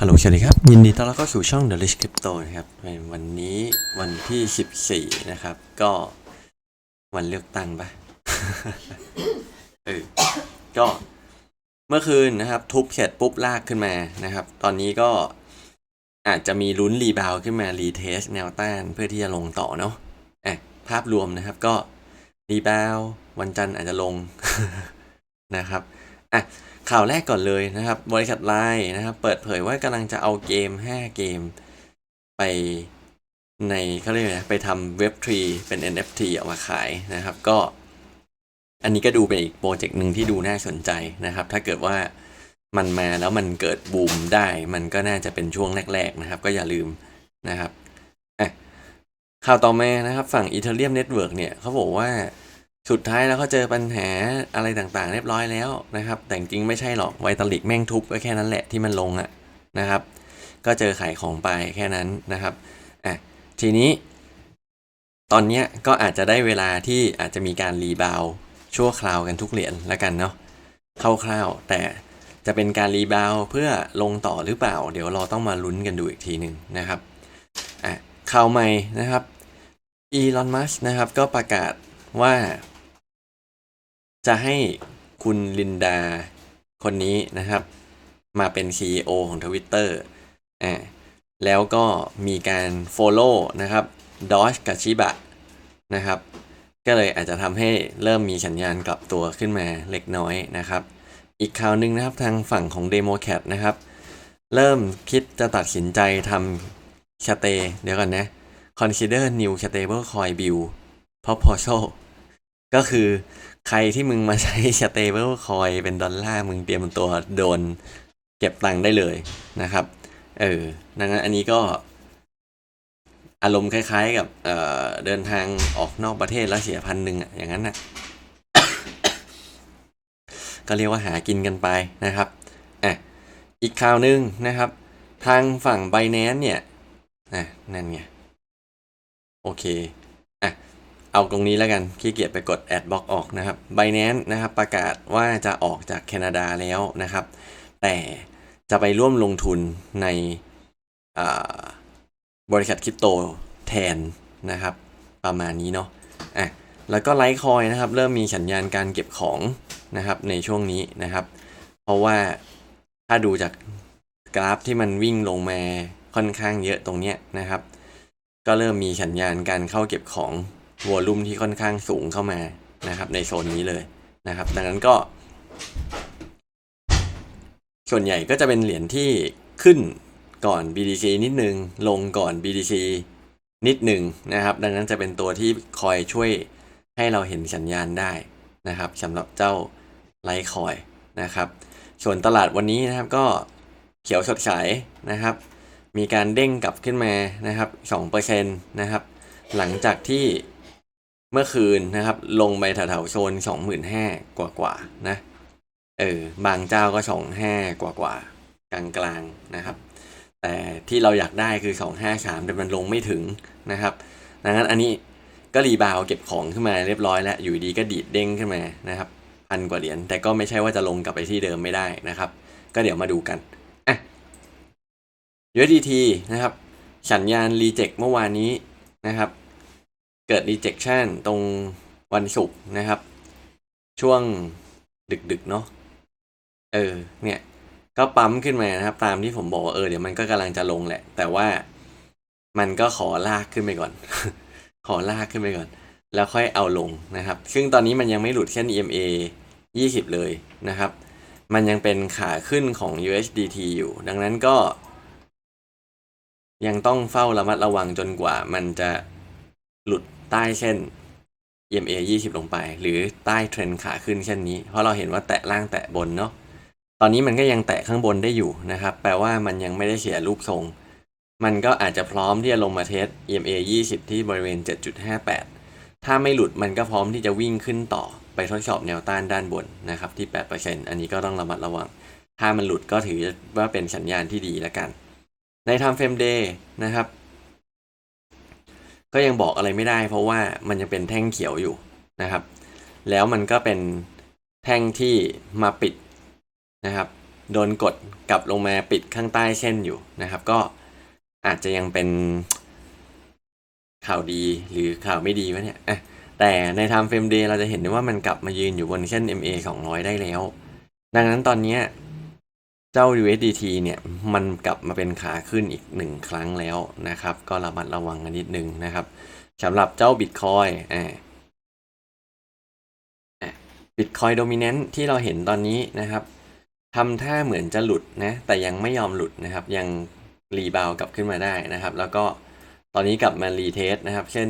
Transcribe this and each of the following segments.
ฮัลโหลสวัสดีครับ ยินดีต้อนรับเข้าสู่ช่อง The Rich Crypto นะครับในวันนี้วันที่ 14 นะครับ ก็วันเลือกตั้งปะเออก็เมื่อคืนนะครับ ทุบเสร็จปุ๊บลากขึ้นมานะครับ ตอนนี้ก็อาจจะมีลุ้นรีบาวขึ้นมา รีเทสแนวต้านเพื่อที่จะลงต่อเนาะอะภาพรวมนะครับก็รีบาววันจันทร์อาจจะลงนะครับอะ ข่าวแรกก่อนเลยนะครับ บริษัทไลน์นะครับ เปิดเผยว่ากำลังจะเอาเกม 5 เกม ไปในเขาเรียกไงไปทำเว็บทรีเป็น NFT ออกมาขายนะครับ ก็ อันนี้ก็ดูเป็นอีกโปรเจกต์หนึ่งที่ดูน่าสนใจนะครับ ถ้าเกิดว่ามันมาแล้วมันเกิดบูมได้ มันก็น่าจะเป็นช่วงแรก ๆ นะครับ ก็อย่าลืมนะครับข่าวต่อมานะครับ ฝั่ง Ethereum Network เนี่ยเขาบอกว่า สุดท้ายแล้วก็เจอปัญหาอะไรต่างๆ เรียบร้อยแล้วนะครับ แต่จริงๆไม่ใช่หรอกไวตาลิกแม่งทุบก็แค่นั้นแหละที่มันลงอะนะครับ ก็เจอขายของไปแค่นั้นนะครับอะทีนี้ ตอนเนี้ยก็อาจจะได้เวลาที่อาจจะมีการรีบาวชั่วคราวกันทุกเหรียญแล้วกันเนาะคร่าวๆแต่จะเป็นการรีบาวเพื่อลงต่อหรือเปล่า เดี๋ยวเราต้องมาลุ้นกันดูอีกทีหนึ่งนะครับอะข่าวใหม่นะครับอีลอนมัสนะครับก็ประกาศว่า จะให้คุณลินดาคนนี้นะครับ มาเป็น CEO ของ Twitter อ่าแล้วก็มีการ Follow นะครับ Doge กับ Shiba นะครับ ก็เลยอาจจะทำให้เริ่มมีสัญญาณกลับตัวขึ้นมาเล็กน้อยนะครับ อีกข่าวหนึ่งนะครับทางฝั่งของ Democat นะครับ เริ่มคิดจะตัดสินใจทำ s t a เดี๋ยวก่อนนะ Consider new stable coin bill proposal ก็คือ ใครที่มึงมาใช้ stable coin เป็นดอลลาร์มึงเตรียมตัวโดนเก็บตังค์ได้เลยนะครับ เออดังนั้นอันนี้ก็ อารมณ์คล้าย ๆ กับเเดินทางออกนอกประเทศแล้วเสียพันหนึ่งอะอย่างนั้นนะก็เรียกว่าหากินกันไปนะครับอะอีกข่าวหนึ่งนะครับ ทางฝั่ง b บ n a n c e เนี่ยอะนั่นไงโอเค เอาตรงนี้แล้วกันขี้เกียจไปกดแอดบล็อกออกนะครับ b บ n a n c e นะครับประกาศว่าจะออกจากแคนาดาแล้วนะครับ แต่จะไปร่วมลงทุนในบริษัทคริปโตแทนนะครับ ประมาณนี้เนาะอะแล้วก็ไลท์คอยนะครับ เริ่มมีสัญญาณการเก็บของนะครับในช่วงนี้นะครับ เพราะว่าถ้าดูจากกราฟที่มันวิ่งลงมาค่อนข้างเยอะตรงเนี้ยนะครับ ก็เริ่มมีสัญญาณการเข้าเก็บของ วอลุ่มที่ค่อนข้างสูงเข้ามานะครับในโซนนี้เลยนะครับ ดังนั้นก็ ส่วนใหญ่ก็จะเป็นเหรียญที่ขึ้นก่อน BTC นิดนึง ลงก่อน BTC นิดหนึ่งนะครับ ดังนั้นจะเป็นตัวที่คอยช่วยให้เราเห็นสัญญาณได้นะครับสำหรับเจ้าไลคอยนะครับ ส่วนตลาดวันนี้นะครับก็เขียวสดใสนะครับ มีการเด้งกลับขึ้นมานะครับ2%นะครับ หลังจากที่ เมื่อคืนนะครับ ลงไปแถวๆโซน25,000กว่าๆนะ เออบางเจ้าก็25กว่ากว่าๆกลางๆนะครับ แต่ที่เราอยากได้คือ253แต่มันลงไม่ถึงนะครับดังนั้นอันนี้ก็รีบาวเก็บของขึ้นมาเรียบร้อยแล้ว อยู่ดีก็ดีดเด้งขึ้นมานะครับพันกว่าเหรียญแต่ก็ไม่ใช่ว่าจะลงกลับไปที่เดิมไม่ได้นะครับ ก็เดี๋ยวมาดูกันอะ USDT นะครับ สัญญาณรีเจ็คเมื่อวานนี้นะครับ เกิด rejection ตรงวันศุกร์นะครับ ช่วงดึกๆเนาะเออเนี่ยก็ปั๊มขึ้นมานะครับ ตามที่ผมบอกว่าเออเดี๋ยวมันก็กำลังจะลงแหละ แต่ว่ามันก็ขอลากขึ้นไปก่อน ขอลากขึ้นไปก่อน แล้วค่อยเอาลงนะครับ ซึ่งตอนนี้มันยังไม่หลุดเส้น EMA 20 เลยนะครับ มันยังเป็นขาขึ้นของ USDT อยู่ ดังนั้นก็ ยังต้องเฝ้าระมัดระวังจนกว่ามันจะหลุด ใต้เส้น EMA 20 ลงไป หรือใต้เทรนขาขึ้นเช่นนี้ เพราะเราเห็นว่าแตะล่างแตะบนเนาะตอนนี้มันก็ยังแตะข้างบนได้อยู่นะครับ แปลว่ามันยังไม่ได้เสียรูปทรง มันก็อาจจะพร้อมที่จะลงมาเทส EMA 20 ที่บริเวณ 7.58 ถ้าไม่หลุดมันก็พร้อมที่จะวิ่งขึ้นต่อไปทดสอบแนวต้านด้านบนนะครับที่ 8%อันนี้ก็ต้องระมัดระวัง ถ้ามันหลุดก็ถือว่าเป็นสัญญาณที่ดีแล้วกัน ใน Time Frame Day นะครับ ก็ยังบอกอะไรไม่ได้ เพราะว่ามันยังเป็นแท่งเขียวอยู่นะครับ แล้วมันก็เป็นแท่งที่มาปิดนะครับโดนกดกลับลงมาปิดข้างใต้เส้นอยู่นะครับ ก็อาจจะยังเป็นข่าวดีหรือข่าวไม่ดีวะเนี่ยแต่ใน time frame day เราจะเห็นได้ว่ามันกลับมายืนอยู่บนเส้น MA 200 ได้แล้ว ดังนั้นตอนเนี้ย จ้า USDT เนี่ยมันกลับมาเป็นขาขึ้นอีกหนึ่งครั้งแล้วนะครับ ก็ระมัดระวังกันนิดนึงนะครับสำหรับเจ้า Bitcoin อ่า Bitcoin Dominant ที่เราเห็นตอนนี้นะครับทำท่าเหมือนจะหลุดนะแต่ยังไม่ยอมหลุดนะครับ ยังรีบาวกลับขึ้นมาได้นะครับ แล้วก็ตอนนี้กลับมารีเทสนะครับ เช่น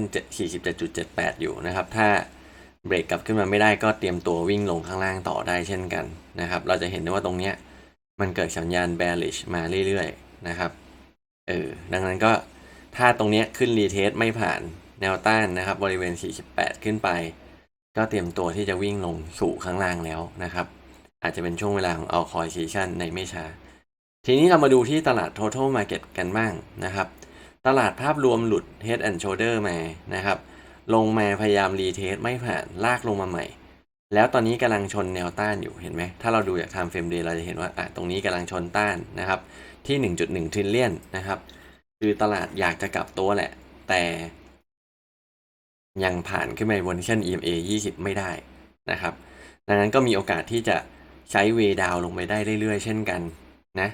47.78 อยู่นะครับ ถ้าเบรกกลับขึ้นมาไม่ได้ก็เตรียมตัววิ่งลงข้างล่างต่อได้เช่นกันนะครับ เราจะเห็นได้ว่าตรงเนี้ย มันเกิดสัญญาณ bearish มาเรื่อยๆนะครับ เออ ดังนั้นก็ถ้าตรงนี้ขึ้นรีเทสไม่ผ่านแนวต้านนะครับ บริเวณ 48 ขึ้นไป ก็เตรียมตัวที่จะวิ่งลงสู่ข้างล่างแล้วนะครับ อาจจะเป็นช่วงเวลาของ all coin season ในไม่ช้า ทีนี้เรามาดูที่ตลาด total market กันบ้างนะครับ ตลาดภาพรวมหลุด head and shoulder มานะครับ ลงมาพยายามรีเทสไม่ผ่านลากลงมาใหม่ แล้วตอนนี้กำลังชนแนวต้านอยู่เห็นไหม ถ้าเราดูจาก time frame day เราจะเห็นว่าอะตรงนี้กำลังชนต้านนะครับ ที่ 1.1 trillion นะครับ คือตลาดอยากจะกลับตัวแหละ แต่ยังผ่านขึ้นไปบนเส้น EMA 20 ไม่ได้นะครับ ดังนั้นก็มีโอกาสที่จะใช้เวดาวลงไปได้เรื่อยๆ เช่นกันนะ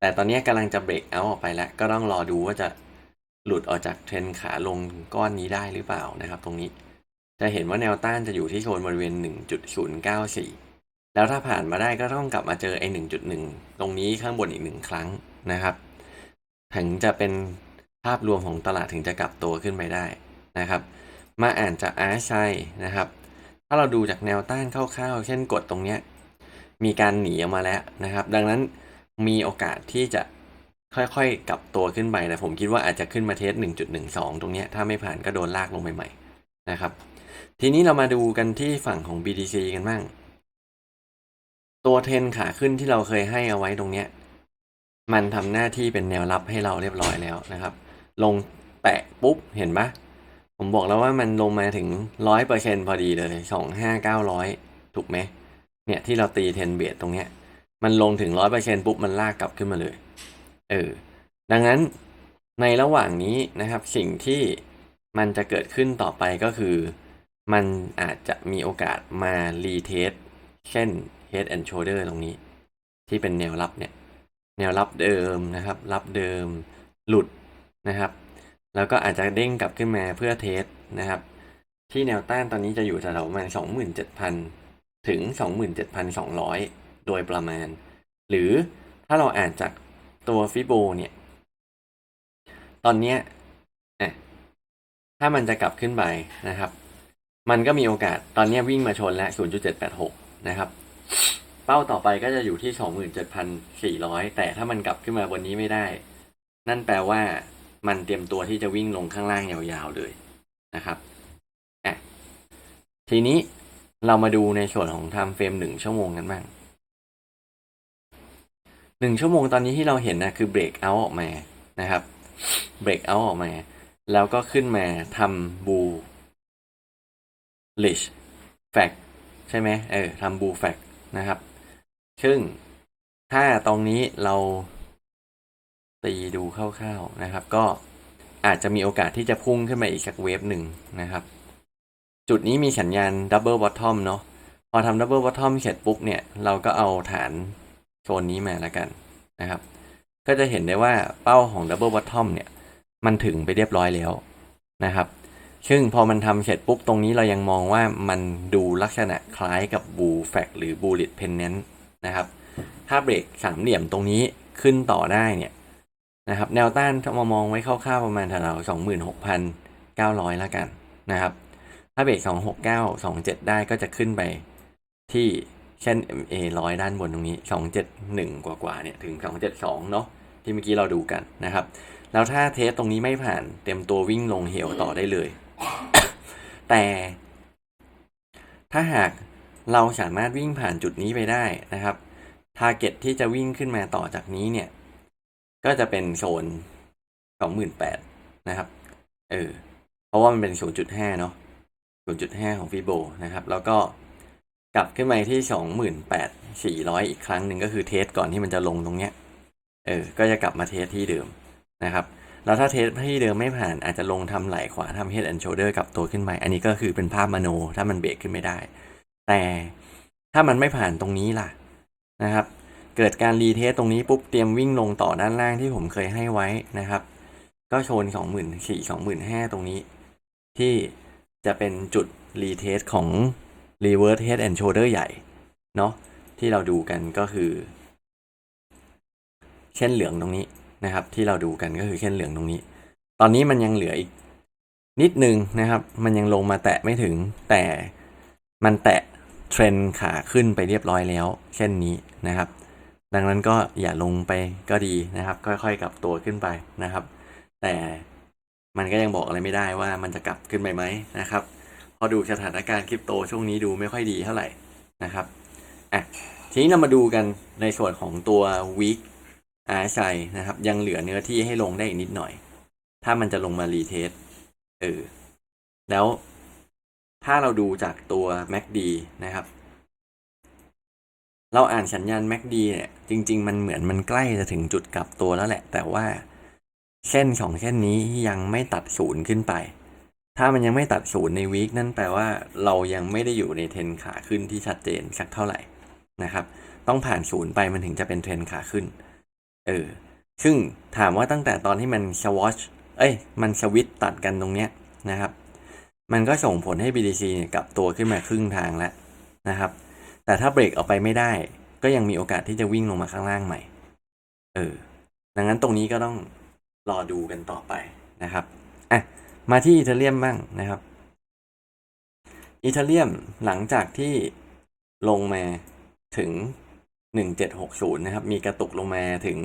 แต่ตอนนี้กำลังจะเบรกเอาออกไปแล้ว ก็ต้องรอดูว่าจะหลุดออกจากเทรนขาลงก้อนนี้ได้หรือเปล่านะครับ ตรงนี้ จะเห็นว่าแนวต้านจะอยู่ที่โซนบริเวณ 1.094 แล้วถ้าผ่านมาได้ก็ต้องกลับมาเจอไอ้1.1 ตรงนี้ข้างบนอีกหนึ่งครั้งนะครับ ถึงจะเป็นภาพรวมของตลาดถึงจะกลับตัวขึ้นไปได้นะครับ มาอ่านจากอาร์ชัยนะครับ ถ้าเราดูจากแนวต้านคร่าวๆ เช่นกดตรงเนี้ย มีการหนีออกมาแล้วนะครับ ดังนั้นมีโอกาสที่จะค่อยๆ กลับตัวขึ้นไปแต่ผมคิดว่าอาจจะขึ้นมาเทส 1.12 ตรงเนี้ยถ้าไม่ผ่านก็โดนลากลงไปใหม่นะครับ ทีนี้เรามาดูกันที่ฝั่งของ BTC กันบ้าง ตัวเทรนขาขึ้นที่เราเคยให้เอาไว้ตรงเนี้ย มันทำหน้าที่เป็นแนวรับให้เราเรียบร้อยแล้วนะครับ ลงแตะปุ๊บเห็นปะผมบอกแล้วว่ามันลงมาถึงร้อยเปอร์เซ็นพอดีเลยสองห้าเก้าร้อยถูกไหมเนี่ยที่เราตีเทนเบตตรงเนี้ย มันลงถึงร้อยเปอร์เซ็นปุ๊บมันลากกลับขึ้นมาเลย เออ ดังนั้นในระหว่างนี้นะครับ สิ่งที่มันจะเกิดขึ้นต่อไปก็คือ มันอาจจะมีโอกาสมารีเทสเช่น head and shoulder ตรงนี้ ที่เป็นแนวรับเนี่ย แนวรับเดิมนะครับ รับเดิมหลุดนะครับ แล้วก็อาจจะเด้งกลับขึ้นมาเพื่อเทสนะครับ ที่แนวต้านตอนนี้จะอยู่แถวๆประมาณ27,000 ถึง 27,200 โดยประมาณ หรือถ้าเราอ่านจากตัวฟิโบเนี่ย ตอนเนี้ยถ้ามันจะกลับขึ้นไปนะครับ มันก็มีโอกาสตอนนี้วิ่งมาชนแล้ว 0.786 นะครับ เป้าต่อไปก็จะอยู่ที่ 27,400 แต่ถ้ามันกลับขึ้นมาบนนี้ไม่ได้ นั่นแปลว่ามันเตรียมตัวที่จะวิ่งลงข้างล่างยาวๆเลยนะครับอะทีนี้เรามาดูในส่วนของไทม์เฟรมหนึ่งชั่วโมงกันบ้างหนึ่งชั่วโมงตอนนี้ที่เราเห็นนะคือเบรกเอาออกมานะครับเบรกเอาออกมา แล้วก็ขึ้นมาทำบู ลิชแฟกใช่ไหมเออทำบูแฟกนะครับ ซึ่งถ้าตรงนี้เราตีดูคร่าวๆนะครับ ก็อาจจะมีโอกาสที่จะพุ่งขึ้นมาอีกสักเวฟหนึ่งนะครับ จุดนี้มีสัญญาณดับเบิลบอททอมเนาะพอทำดับเบิลบอททอมเสร็จปุ๊บเนี่ย เราก็เอาฐานโซนนี้มาแล้วกันนะครับ ก็จะเห็นได้ว่าเป้าของดับเบิลบอททอมเนี่ย มันถึงไปเรียบร้อยแล้วนะครับ ซึ่งพอมันทำเสร็จปุ๊บตรงนี้เรายังมองว่ามันดูลักษณะคล้ายกับบูแฟกหรือบูลิตเพนเนนนะครับ ถ้าเบรกสามเหลี่ยมตรงนี้ขึ้นต่อได้เนี่ยนะครับ แนวต้านถ้ามามองไว้คร่าวๆประมาณแถวๆสองหมื่นหกพันเก้าร้อยแล้วกันนะครับ ถ้าเบรกสองหกเก้าสองเจ็ดได้ก็จะขึ้นไปที่เช่น MA ร้อยด้านบนตรงนี้สองเจ็ดหนึ่งกว่าๆเนี่ยถึงสองเจ็ดสองเนาะที่เมื่อกี้เราดูกันนะครับ แล้วถ้าเทสตรงนี้ไม่ผ่านเต็มตัววิ่งลงเหวต่อได้เลย แต่ถ้าหากเราสามารถวิ่งผ่านจุดนี้ไปได้นะครับทาร์เก็ตที่จะวิ่งขึ้นมาต่อจากนี้เนี่ย ก็จะเป็นโซนสองหมื่นแปดนะครับ เออ เพราะว่ามันเป็นศูนจุดห้าเนาะศูนจุดห้าของฟิโบนะครับ แล้วก็กลับขึ้นมาที่สองหมื่นแปดสี่ร้อยอีกครั้งหนึ่งก็คือเทสก่อนที่มันจะลงตรงเนี้ย เออ ก็จะกลับมาเทสที่เดิมนะครับ แล้วถ้าเทสที่เดิมไม่ผ่านอาจจะลงทำไหล่ขวาทำ head and shoulder กลับตัวขึ้นไปอันนี้ก็คือเป็นภาพมโน ถ้ามันเบรกขึ้นไม่ได้ แต่ถ้ามันไม่ผ่านตรงนี้ล่ะนะครับ เกิดการรีเทสตรงนี้ปุ๊บเตรียมวิ่งลงต่อด้านล่างที่ผมเคยให้ไว้นะครับ ก็โชนสองหมื่นสี่สองหมื่นห้าตรงนี้ ที่จะเป็นจุดรีเทสของ reverse head and shoulder ใหญ่เนาะที่เราดูกันก็คือ เช่นเหลืองตรงนี้ นะครับ ที่เราดูกันก็คือเช่นเหลืองตรงนี้ ตอนนี้มันยังเหลืออีกนิดนึงนะครับ มันยังลงมาแตะไม่ถึง แต่มันแตะเทรนขาขึ้นไปเรียบร้อยแล้วเช่นนี้นะครับ ดังนั้นก็อย่าลงไปก็ดีนะครับ ค่อยๆกลับตัวขึ้นไปนะครับ แต่มันก็ยังบอกอะไรไม่ได้ว่ามันจะกลับขึ้นไปไหมนะครับพอดูสถานการณ์คริปโตช่วงนี้ดูไม่ค่อยดีเท่าไหร่นะครับอะทีนี้เรามาดูกันในส่วนของตัว week อาไซนะครับ ยังเหลือเนื้อที่ให้ลงได้อีกนิดหน่อย ถ้ามันจะลงมารีเทสเออแล้วถ้าเราดูจากตัว MACD นะครับ เราอ่านสัญญาณ MACD เนี่ย จริง ๆ มันเหมือนมันใกล้จะถึงจุดกลับตัวแล้วแหละ แต่ว่าเส้นสองเส้นนี้ยังไม่ตัดศูนย์ขึ้นไป ถ้ามันยังไม่ตัดศูนย์ในวีคนั่นแปลว่าเรายังไม่ได้อยู่ในเทรนขาขึ้นที่ชัดเจนสักเท่าไหร่นะครับ ต้องผ่านศูนย์ไปมันถึงจะเป็นเทรนขาขึ้น เออ ซึ่งถามว่าตั้งแต่ตอนที่มันสวอชเอ้ย มันสวิตตัดกันตรงเนี้ยนะครับ มันก็ส่งผลให้ BTC เนี่ยกลับตัวขึ้นมาครึ่งทางแล้วนะครับ แต่ถ้าเบรกออกไปไม่ได้ ก็ยังมีโอกาสที่จะวิ่งลงมาข้างล่างใหม่ เออ ดังนั้นตรงนี้ก็ต้องรอดูกันต่อไปนะครับ อะ มาที่อีเทเรียมบ้างนะครับอีเทเรียมหลังจากที่ลงมาถึง 1760 นะครับ มีกระตุกลงมาถึง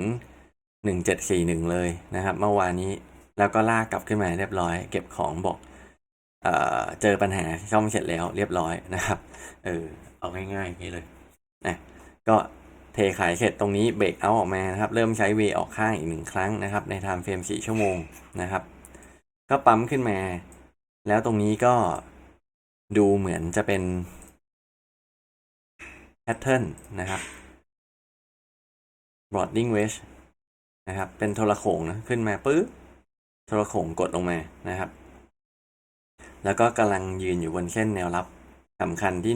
1741 เลยนะครับ เมื่อวานนี้แล้วก็ลากกลับขึ้นมาเรียบร้อย เก็บของบอกเอ่อเจอปัญหาซ่อมเสร็จแล้วเรียบร้อยนะครับ เออเอาง่ายง่างนี้เลยนะก็เทขายเสร็จตรงนี้เบรกเอาออกมานะครับ เริ่มใช้เวออกข้างอีกหนึ่งครั้งนะครับ ในไทม์เฟรม4ชั่วโมงนะครับ ก็ปั๊มขึ้นมา แล้วตรงนี้ก็ดูเหมือนจะเป็นแพทเทิร์นนะครับ b r o a d i n g wedge นะครับ เป็นโทรโขงนะ ขึ้นมาปึ๊บโทรโขงกดลงมานะครับ แล้วก็กำลังยืนอยู่บนเส้นแนวรับสำคัญที่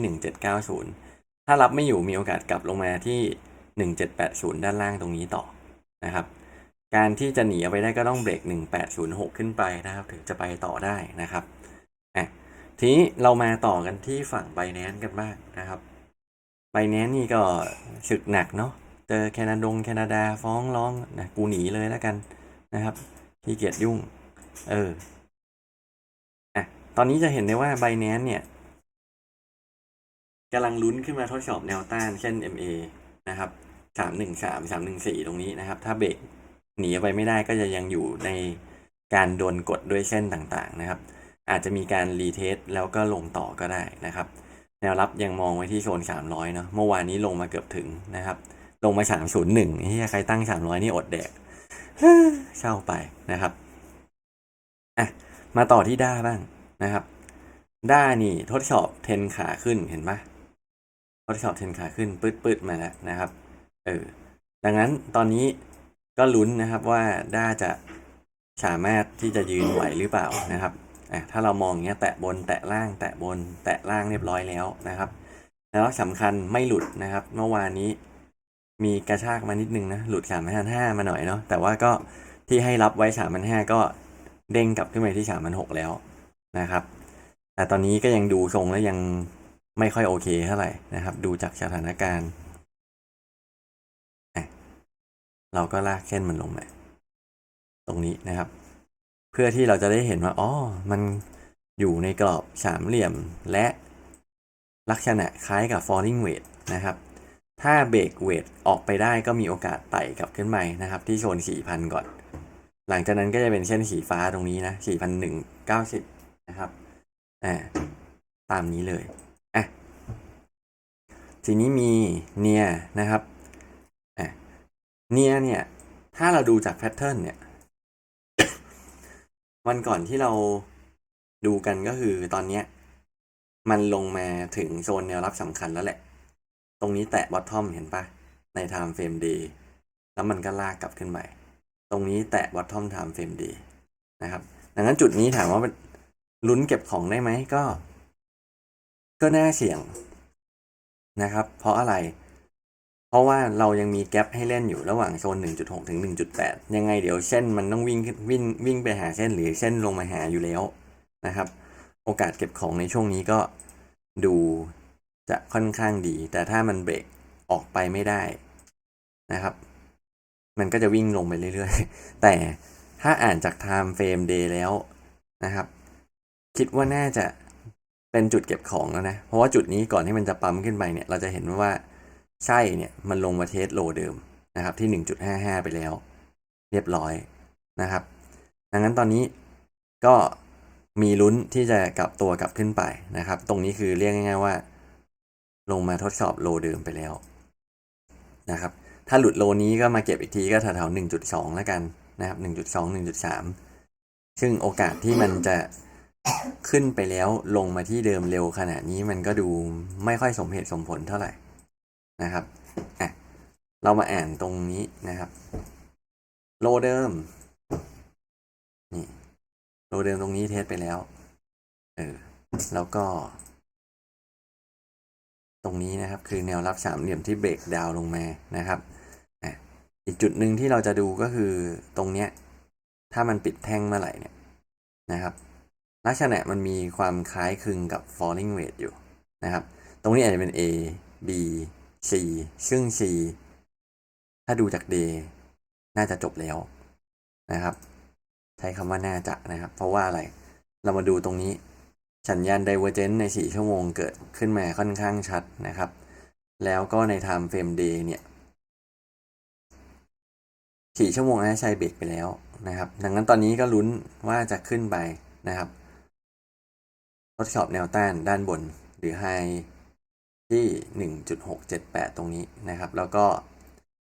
1790 ถ้ารับไม่อยู่มีโอกาสกลับลงมาที่ 1780 ด้านล่างตรงนี้ต่อนะครับ การที่จะหนีเอาไปได้ก็ต้องเบรก 1806 ขึ้นไปนะครับ ถึงจะไปต่อได้นะครับอะทีนี้เรามาต่อกันที่ฝั่งไบแนนกันบ้างนะครับไบแนนนี่ก็ศึกหนักเนาะ เจอแคนาดงแคนาดาฟ้องร้องนะกูหนีเลยแล้วกันนะครับที่เกียจยุ่ง เอออะตอนนี้จะเห็นได้ว่า b บ n a n c e เนี่ยกำลังลุ้นขึ้นมาทดสอบแนวต้านเช่น MA นะครับสามหนึ่งสามสามหนึ่งสี่ตรงนี้นะครับ ถ้าเบรกหนีไปไม่ได้ก็จะยังอยู่ในการโดนกดด้วยเส้นต่างๆนะครับ อาจจะมีการรีเทสแล้วก็ลงต่อก็ได้นะครับ แนวรับยังมองไว้ที่โซนสามร้อยเนาะเมื่อวานนี้ลงมาเกือบถึงนะครับ ลงมาสามศูนย์หนึ่งที่ใครตั้งสามร้อยนี่อดแดกเศร้าไปนะครับอะมาต่อที่ด้าบ้างนะครับ ด้านี่ทดสอบเทนขาขึ้นเห็นปะทดสอบเทนขาขึ้นปืดปืดๆมาแล้วนะครับ เออ ดังนั้นตอนนี้ก็ลุ้นนะครับว่าด้าจะสามารถที่จะยืนไหวหรือเปล่านะครับอะถ้าเรามองอย่างเงี้ยแตะบนแตะล่าง แตะบนแตะล่างเรียบร้อยแล้วนะครับ แล้วสำคัญไม่หลุดนะครับ เมื่อวานนี้ มีกระชากมานิดนึงนะ หลุดสามพันห้ามาหน่อยเนาะแต่ว่าก็ที่ให้รับไว้สามพันห้าก็เด้งกลับขึ้นไปที่สามพันหกแล้วนะครับ แต่ตอนนี้ก็ยังดูทรงแล้วยังไม่ค่อยโอเคเท่าไหร่นะครับ ดูจากสถานการณ์ เราก็ลากเส้นมันลงมาตรงนี้นะครับ เพื่อที่เราจะได้เห็นว่าอ๋อมันอยู่ในกรอบสามเหลี่ยมและลักษณะคล้ายกับ falling wedge นะครับ ถ้าเบรกเวทออกไปได้ก็มีโอกาสไต่กลับขึ้นไปนะครับ ที่โซน4,000 ก่อน หลังจากนั้นก็จะเป็นเส้นสีฟ้าตรงนี้นะ4,190 นะครับอ่าตามนี้เลยอะทีนี้มีเนียนะครับอะเนียเนี่ย ถ้าเราดูจากแพทเทิร์นเนี่ย วันก่อนที่เราดูกันก็คือตอนเนี้ย มันลงมาถึงโซนแนวรับสำคัญแล้วแหละ รงนี้แตะบอททอมเห็นปะใน time frame day แล้วมันก็ลากกลับขึ้นไป ตรงนี้แตะบอททอม time frame day นะครับ ดังนั้นจุดนี้ถามว่าลุ้นเก็บของได้ไหมก็ ก็น่าเสี่ยงนะครับ เพราะอะไร เพราะว่าเรายังมีแกลบให้เล่นอยู่ระหว่างโซน 1.6 ถึง 1.8 ยังไงเดี๋ยวเส้นมันต้องวิ่งวิ่งวิ่งไปหาเส้นหรือเส้นลงมาหาอยู่แล้วนะครับ โอกาสเก็บของในช่วงนี้ก็ดู จะค่อนข้างดี แต่ถ้ามันเบรกออกไปไม่ได้นะครับ มันก็จะวิ่งลงไปเรื่อยๆ แต่ถ้าอ่านจาก time frame day แล้วนะครับ คิดว่าน่าจะเป็นจุดเก็บของแล้วนะ เพราะว่าจุดนี้ก่อนที่มันจะปั๊มขึ้นไปเนี่ย เราจะเห็นว่าไส้เนี่ยมันลงมาเทสโลเดิมนะครับที่ 1.55 ไปแล้ว เรียบร้อยนะครับ ดังนั้นตอนนี้ก็มีลุ้นที่จะกลับตัวกลับขึ้นไปนะครับ ตรงนี้คือเรียกง่ายๆว่า ลงมาทดสอบโลเดิมไปแล้วนะครับ ถ้าหลุดโลนี้ก็มาเก็บอีกทีก็แถวๆ1.2แล้วกันนะครับ1.2 1.3ซึ่งโอกาสที่มันจะขึ้นไปแล้วลงมาที่เดิมเร็วขนาดนี้มันก็ดูไม่ค่อยสมเหตุสมผลเท่าไหร่นะครับอะเรามาอ่านตรงนี้นะครับ โลเดิมนี่โลเดิมตรงนี้เทสไปแล้วเออแล้วก็ ตรงนี้นะครับคือแนวรับสามเหลี่ยมที่เบรกดาวลงมานะครับอีกจุดหนึ่งที่เราจะดูก็คือตรงเนี้ยถ้ามันปิดแท่งเมื่อไหร่เนี่ยนะครับ ลักษณะมันมีความคล้ายคลึงกับ falling wedge อยู่นะครับ ตรงนี้อาจจะเป็น A B C ซึ่ง C ถ้าดูจาก Day น่าจะจบแล้วนะครับ ใช้คำว่าน่าจะนะครับ เพราะว่าอะไรเรามาดูตรงนี้ สัญญาณ divergence ใน 4 ชั่วโมงเกิดขึ้นมาค่อนข้างชัดนะครับ แล้วก็ใน time frame day เนี่ย 4 ชั่วโมงนะใช้เบรกไปแล้วนะครับ ดังนั้นตอนนี้ก็ลุ้นว่าจะขึ้นไปนะครับ ทดสอบแนวต้านด้านบนหรือไฮที่ 1.678 ตรงนี้นะครับ แล้วก็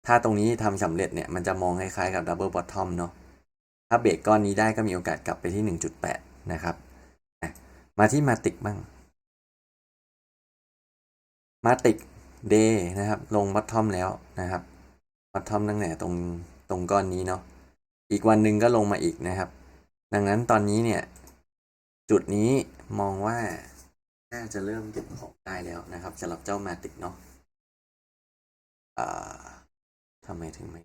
ถ้าตรงนี้ทำสำเร็จเนี่ย มันจะมองคล้ายๆกับดับเบิลบอททอมเนาะ ถ้าเบรกก้อนนี้ได้ก็มีโอกาสกลับไปที่ 1.8 นะครับ มาที่มาติกบ้าง มาติกเดย์นะครับ ลงบอททอมแล้วนะครับบอททอมตั้งแต่ตรงตรงก้อนนี้เนาะอีกวันหนึ่งก็ลงมาอีกนะครับ ดังนั้นตอนนี้เนี่ย จุดนี้มองว่าน่าจะเริ่มเก็บของได้แล้วนะครับสำหรับเจ้ามาติกเนาะอ่าทำไมถึงไม่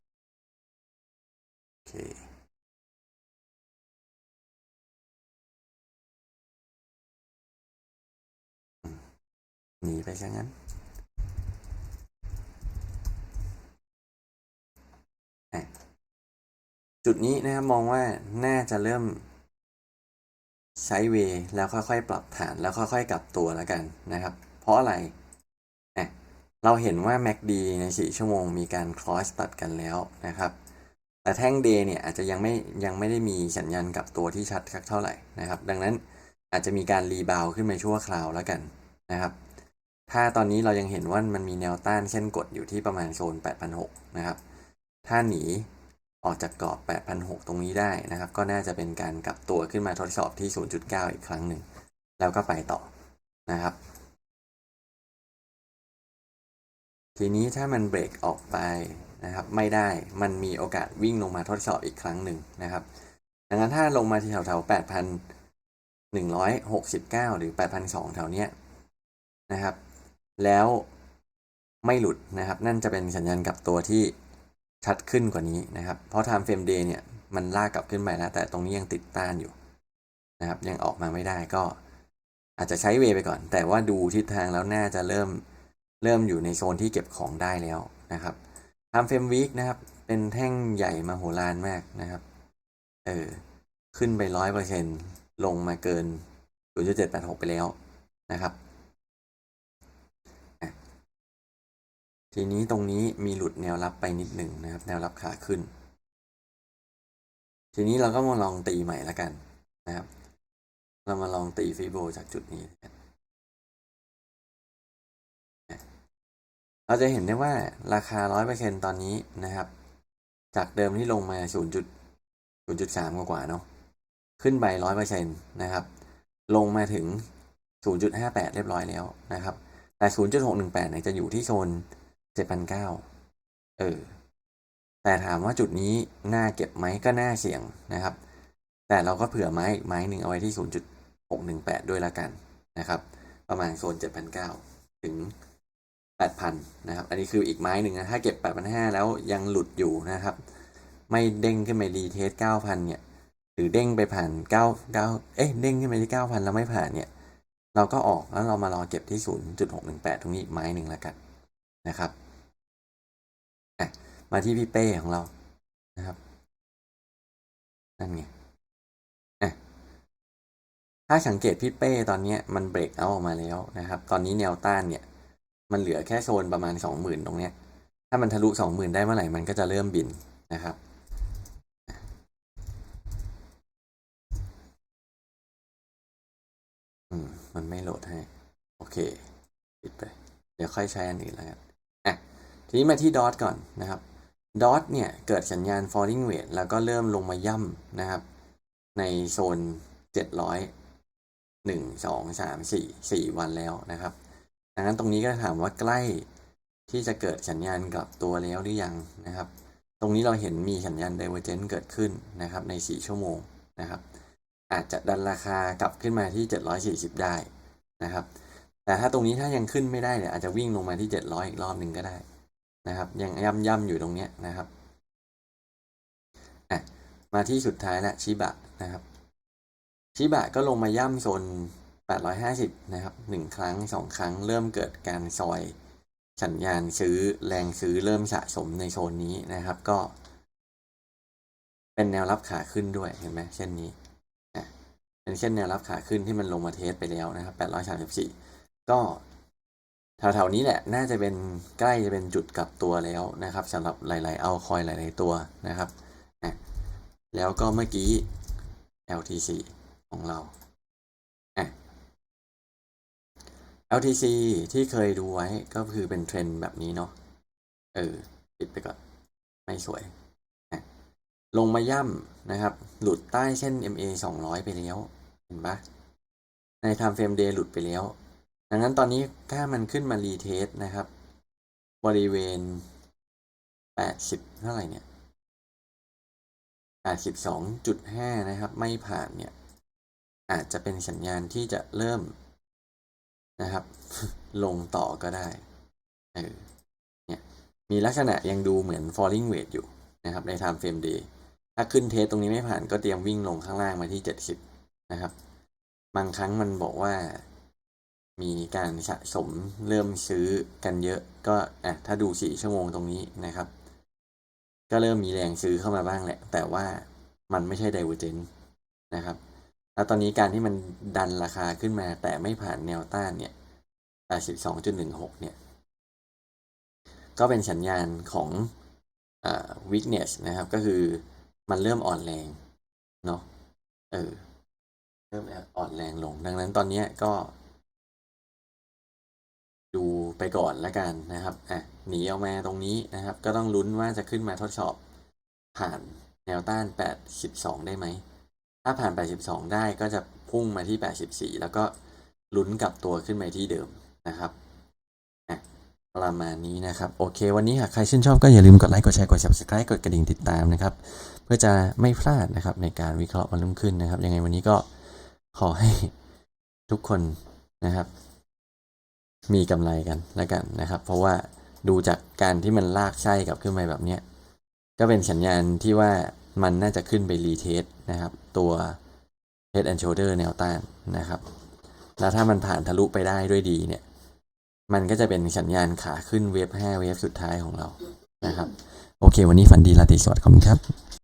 โอเค หนีไปซะงั้นจุดนี้นะครับมองว่าน่าจะเริ่มใช้เวย์แล้วค่อยๆ ปรับฐานแล้วค่อยๆ กลับตัวแล้วกันนะครับ เพราะอะไรอะเราเห็นว่า MACD ใน 4 ชั่วโมงมีการ cross ตัดกันแล้วนะครับ แต่แท่ง day เนี่ยอาจจะยังไม่ยังไม่ได้มีสัญญาณกลับตัวที่ชัดสักเท่าไหร่นะครับ ดังนั้นอาจจะมีการรีบาวขึ้นมาชั่วคราวแล้วกันนะครับ ถ้าตอนนี้เรายังเห็นว่ามันมีแนวต้านเส้นกดอยู่ที่ประมาณโซน 8,600 นะครับ ถ้าหนีออกจากกรอบ 8,600 ตรงนี้ได้นะครับ ก็น่าจะเป็นการกลับตัวขึ้นมาทดสอบที่ 0.9 อีกครั้งหนึ่ง แล้วก็ไปต่อนะครับ ทีนี้ถ้ามันเบรกออกไปนะครับ ไม่ได้ มันมีโอกาสวิ่งลงมาทดสอบอีกครั้งหนึ่งนะครับ ดังนั้นถ้าลงมาที่แถวๆ 8,169 หรือ 8,200 แถวเนี้ยนะครับ แล้วไม่หลุดนะครับ นั่นจะเป็นสัญญาณกลับตัวที่ชัดขึ้นกว่านี้นะครับ เพราะ time frame day เนี่ยมันลากกลับขึ้นไปแล้วแต่ตรงนี้ยังติดต้านอยู่นะครับยังออกมาไม่ได้ก็อาจจะใช้เวไปก่อน แต่ว่าดูทิศทางแล้วน่าจะเริ่มเริ่มอยู่ในโซนที่เก็บของได้แล้วนะครับ time frame week นะครับเป็นแท่งใหญ่มาโหฬารมากนะครับเออขึ้นไปร้อยเปอร์เซ็นลงมาเกิน0.786 ไปแล้วนะครับ ทีนี้ตรงนี้มีหลุดแนวรับไปนิดหนึ่งนะครับ แนวรับขาขึ้น ทีนี้เราก็มาลองตีใหม่แล้วกันนะครับ เรามาลองตีฟีโบจากจุดนี้กันเราจะเห็นได้ว่าราคา 100%ตอนนี้นะครับ จากเดิมที่ลงมา 0.0.3กว่าเนาะ ขึ้นไป 100%นะครับ ลงมาถึง 0.58 เรียบร้อยแล้วนะครับ แต่ 0.618เนี่ยจะอยู่ที่โซน 7,900เออ แต่ถามว่าจุดนี้น่าเก็บไหมก็น่าเสี่ยงนะครับ แต่เราก็เผื่อไม้อีกไม้หนึ่งเอาไว้ที่ 0.618 ด้วยละกันนะครับ ประมาณโซน7,900ถึง 8,000 นะครับ อันนี้คืออีกไม้หนึ่งนะ ถ้าเก็บ 8,500 แล้วยังหลุดอยู่นะครับ ไม่เด้งขึ้นไปรีเทส 9,000 เนี่ย หรือเด้งไปผ่าน 9 9 เอ้ยเด้งขึ้นไปที่ 9,000 แล้วไม่ผ่านเนี่ย เราก็ออกแล้วเรามารอเก็บที่ 0.618 ตรงนี้อีกไม้หนึ่งล้วกันนะครับ มาที่พี่เป้ของเรานะครับ นั่นไงถ้าสังเกตพี่เป้ตอนนี้มันเบรกเอาออกมาแล้วนะครับ ตอนนี้แนวต้านเนี่ย มันเหลือแค่โซนประมาณ 20,000 ตรงเนี้ย ถ้ามันทะลุ 20,000 ได้เมื่อไหร่มันก็จะเริ่มบินนะครับอืมมันไม่โหลดให้ โอเค ปิดไป เดี๋ยวค่อยใช้อันอื่นแล้วกัน ทีนี้มาที่ดอทก่อนนะครับดอทเนี่ยเกิดสัญญาณ falling wedge แล้วก็เริ่มลงมาย่ำนะครับ ในโซน 700หนึ่งสองสามสี่สี่วันแล้วนะครับดังนั้นตรงนี้ก็ถามว่าใกล้ที่จะเกิดสัญญาณกลับตัวแล้วหรือยังนะครับ ตรงนี้เราเห็นมีสัญญาณ divergence เกิดขึ้นนะครับใน 4 ชั่วโมงนะครับ อาจจะดันราคากลับขึ้นมาที่ 740 ได้นะครับ แต่ถ้าตรงนี้ถ้ายังขึ้นไม่ได้เนี่ยอาจจะวิ่งลงมาที่ 700 อีกรอบหนึ่งก็ได้ นะครับยังย่ำย่ำอยู่ตรงเนี้ยนะครับอะมาที่สุดท้ายละชิบะนะครับชิบะก็ลงมาย่ำโซน 850 นะครับหนึ่งครั้งสองครั้ง เริ่มเกิดการซอยสัญญาณซื้อแรงซื้อเริ่มสะสมในโซนนี้นะครับ ก็ เป็นแนวรับขาขึ้นด้วยเห็นไหมเช่นนี้เป็นเช่นแนวรับขาขึ้นที่มันลงมาเทสไปแล้วนะครับ 834 ก็ แถวๆนี้แหละน่าจะเป็นใกล้จะเป็นจุดกลับตัวแล้วนะครับสำหรับหลายๆเอาคอยหลาย ๆตัวนะครับอะแล้วก็เมื่อกี้ LTC ของเรา LTC ที่เคยดูไว้ก็คือเป็นเทรนแบบนี้เนาะเออปิดไปก่อน ไม่สวย ลงมาย่ำนะครับ หลุดใต้เส้น MA 200 ไปแล้ว เห็นปะใน Time Frame Day หลุดไปแล้ว ดังนั้นตอนนี้ถ้ามันขึ้นมารีเทสนะครับ บริเวณ 80 เท่าไหร่เนี่ย 82.5 นะครับ ไม่ผ่านเนี่ย อาจจะเป็นสัญญาณที่จะเริ่มนะครับ ลงต่อก็ได้เออเนี่ยมีลักษณะยังดูเหมือน falling wedge อยู่นะครับ ใน time frame day ถ้าขึ้นเทสตรงนี้ไม่ผ่านก็เตรียมวิ่งลงข้างล่างมาที่ 70 นะครับ บางครั้งมันบอกว่า มีการสะสมเริ่มซื้อกันเยอะก็อะถ้าดู4ชั่วโมงตรงนี้นะครับ ก็เริ่มมีแรงซื้อเข้ามาบ้างแหละ แต่ว่ามันไม่ใช่ divergence นะครับ แล้วตอนนี้การที่มันดันราคาขึ้นมา แต่ไม่ผ่านแนวต้านเนี่ย82.16 เนี่ย ก็เป็นสัญญาณของอ weakness นะครับ ก็คือมันเริ่มอ่อนแรงเนาะเออเริ่มอ่อนแรงลง ดังนั้นตอนนี้ก็ ไปก่อนแล้วกันนะครับอะหนีออกมาตรงนี้นะครับ ก็ต้องลุ้นว่าจะขึ้นมาทดสอบ ผ่านแนวต้าน 82 ได้ไหม ถ้าผ่าน 82 ได้ก็จะพุ่งมาที่ 84 แล้วก็ลุ้นกลับตัวขึ้นมาที่เดิมนะครับประมาณนี้นะครับ โอเค วันนี้หากใครชื่นชอบก็อย่าลืมกดไลค์กดแชร์กด subscribe กดกระดิ่งติดตามนะครับ เพื่อจะไม่พลาดนะครับในการวิเคราะห์วันรุ่งขึ้นนะครับ ยังไงวันนี้ก็ขอให้ทุกคนนะครับ มีกำไรกันแล้วกันนะครับ เพราะว่าดูจากการที่มันลากไส้กลับขึ้นไปแบบเนี้ยก็เป็นสัญญาณที่ว่ามันน่าจะขึ้นไปรีเทสนะครับ ตัว Head and Shoulder แนวต้านนะครับ แล้วถ้ามันผ่านทะลุไปได้ด้วยดีเนี่ย มันก็จะเป็นสัญญาณขาขึ้นเวฟ5เวฟสุดท้ายของเรานะครับ โอเค วันนี้ฝันดีราตรีสวัสดิ์ขอบคุณครับ